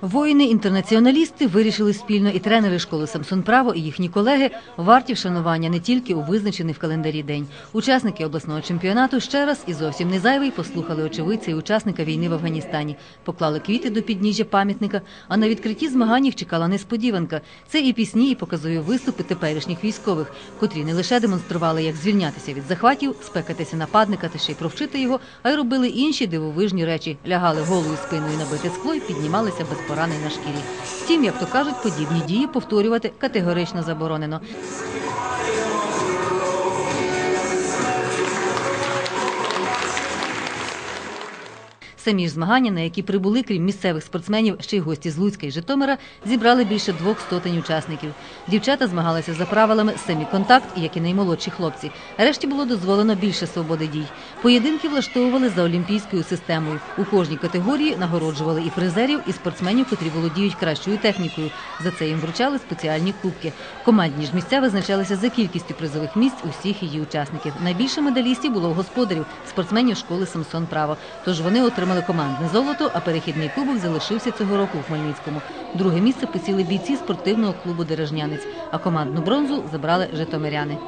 Воїни-інтернаціоналісти вирішили спільно і тренери школи Самсон Право і їхні колеги варті вшанування не тільки у визначений в календарі день. Учасники обласного чемпіонату ще раз і зовсім не зайвий послухали очевидця і учасника війни в Афганістані, поклали квіти до підніжжя пам'ятника. А на відкритті змагань їх чекала несподіванка. Це і пісні, і показові виступи теперішніх військових, котрі не лише демонстрували, як звільнятися від захватів, спекатися нападника та ще й провчити його, а й робили інші дивовижні речі, лягали голою спиною на бите скло і піднімалися без поранень на шкірі. Втім, як то кажуть, подібні дії повторювати категорично заборонено. Самі ж змагання, на які прибули, крім місцевих спортсменів, ще й гості з Луцька і Житомира, зібрали більше двох сотень учасників. Дівчата змагалися за правилами семі-контакт, як і наймолодші хлопці. Решті було дозволено більше свободи дій. Поєдинки влаштовували за олімпійською системою. У кожній категорії нагороджували і призерів, і спортсменів, котрі володіють кращою технікою. За це їм вручали спеціальні кубки. Командні ж місця визначалися за кількістю призових місць усіх її учасників. Найбільше медалістів було у господарів, спортсменів школи Самсон Право. Тож вони отримали командне золото, а перехідний кубок залишився цього року у Хмельницькому. Друге місце посіли бійці спортивного клубу Дережнянець, а командну бронзу забрали житомиряни.